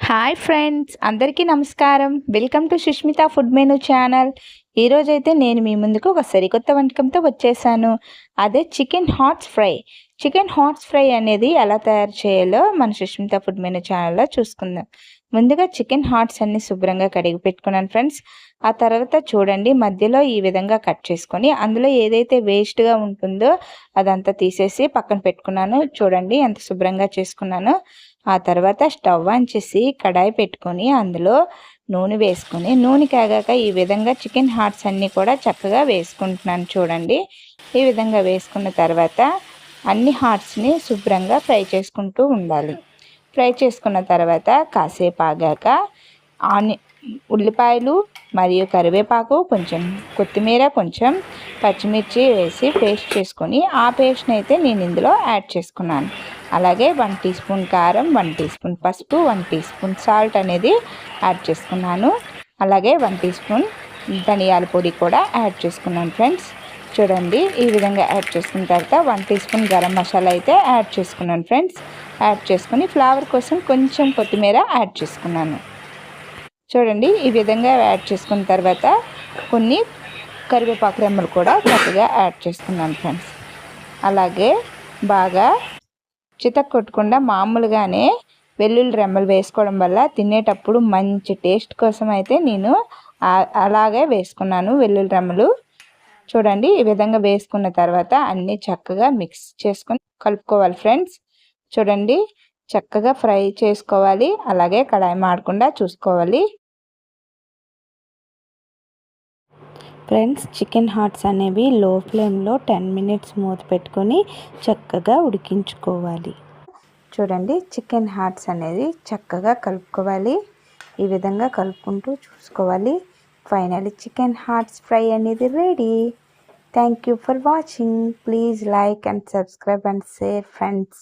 Hi friends అందరికీ నమస్కారం. Welcome to Sushmita food menu channel ఈరోజైతే నేను మీ ముందుకు ఒక సరికొత్త వంటకంతో వచ్చేసాను. అదే chicken hearts fry chicken hearts fry అనేది ఎలా తయారు చేయాలో మన సుష్మిత ఫుడ్ మెనూ ఛానల్లో చూసుకుందాం. ముందుగా చికెన్ హాట్స్ అన్ని శుభ్రంగా కడిగి పెట్టుకున్నాను ఫ్రెండ్స్. ఆ తర్వాత చూడండి మధ్యలో ఈ విధంగా కట్ చేసుకొని అందులో ఏదైతే వేస్ట్గా ఉంటుందో అదంతా తీసేసి పక్కన పెట్టుకున్నాను. చూడండి ఎంత శుభ్రంగా చేసుకున్నాను. ఆ తర్వాత స్టవ్ ఆన్ చేసి కడాయి పెట్టుకొని అందులో నూనె వేసుకొని నూనె కాగాక ఈ విధంగా చికెన్ హార్ట్స్ అన్నీ కూడా చక్కగా వేసుకుంటున్నాను చూడండి. ఈ విధంగా వేసుకున్న తర్వాత అన్ని హార్ట్స్ని శుభ్రంగా ఫ్రై చేసుకుంటూ ఉండాలి. ఫ్రై చేసుకున్న తర్వాత కాసేపు ఆగాక ఆని ఉల్లిపాయలు మరియు కరివేపాకు కొంచెం కొత్తిమీర కొంచెం పచ్చిమిర్చి వేసి పేస్ట్ చేసుకొని ఆ పేస్ట్ని అయితే నేను ఇందులో యాడ్ చేసుకున్నాను. అలాగే వన్ టీ స్పూన్ కారం వన్ టీ స్పూన్ పసుపు వన్ టీ స్పూన్ సాల్ట్ అనేది యాడ్ చేసుకున్నాను. అలాగే వన్ టీ స్పూన్ ధనియాల పొడి కూడా యాడ్ చేసుకున్నాను ఫ్రెండ్స్. చూడండి ఈ విధంగా యాడ్ చేసుకున్న తర్వాత one teaspoon garam masala అయితే యాడ్ చేసుకున్నాను ఫ్రెండ్స్. యాడ్ చేసుకుని ఫ్లేవర్ కోసం కొంచెం కొత్తిమీర యాడ్ చేసుకున్నాను. చూడండి ఈ విధంగా యాడ్ చేసుకున్న తర్వాత కొన్ని కరివేపాకు రెమ్మలు కూడా చక్కగా యాడ్ చేసుకున్నాను ఫ్రెండ్స్. అలాగే బాగా చితక్ కొట్టకుండా మామూలుగానే వెల్లుల్లి రెమ్మలు వేసుకోవడం వల్ల తినేటప్పుడు మంచి టేస్ట్ కోసం అయితే నేను అలాగే వేసుకున్నాను వెల్లుల్లి రెమ్మలు. చూడండి ఈ విధంగా వేసుకున్న తర్వాత అన్నీ చక్కగా మిక్స్ చేసుకొని కలుపుకోవాలి ఫ్రెండ్స్. చూడండి. చక్కగా ఫ్రై చేసుకోవాలి. అలాగే కడాయి మాడకుండా చూసుకోవాలి. ఫ్రెండ్స్ చికెన్ హార్ట్స్ అనేవి లో ఫ్లేమ్లో టెన్ మినిట్స్ మూత పెట్టుకొని చక్కగా ఉడికించుకోవాలి. చూడండి చికెన్ హార్ట్స్ అనేది చక్కగా కలుపుకోవాలి. ఈ విధంగా కలుపుకుంటూ చూసుకోవాలి. ఫైనల్ చికెన్ హార్ట్స్ ఫ్రై అనేది ready. Thank you for watching. Please like and subscribe and share friends.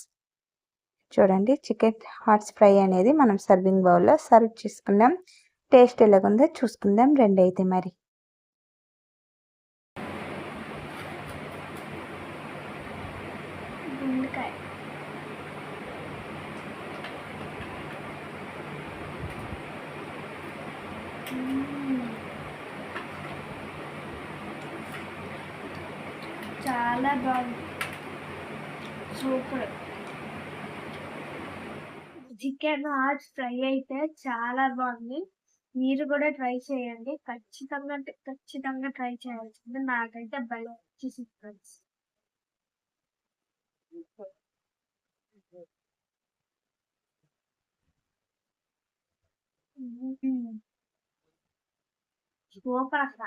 చూడండి చికెన్ హార్ట్స్ ఫ్రై అనేది మనం సర్వింగ్ బౌల్లో సర్వ్ చేసుకుందాం టేస్ట్ ఎలాగుందో చూసుకుందాం రెండు అయితే మరి చాలా బాగుంది. సూపర్. చికెన్ హాట్ ఫ్రై అయితే చాలా బాగుంది. మీరు కూడా ట్రై చేయండి. ఖచ్చితంగా ఖచ్చితంగా ట్రై చేయాల్సింది. నాకైతే భలే వచ్చేసి ఫ్రెండ్స్. సూపర్ అసలు.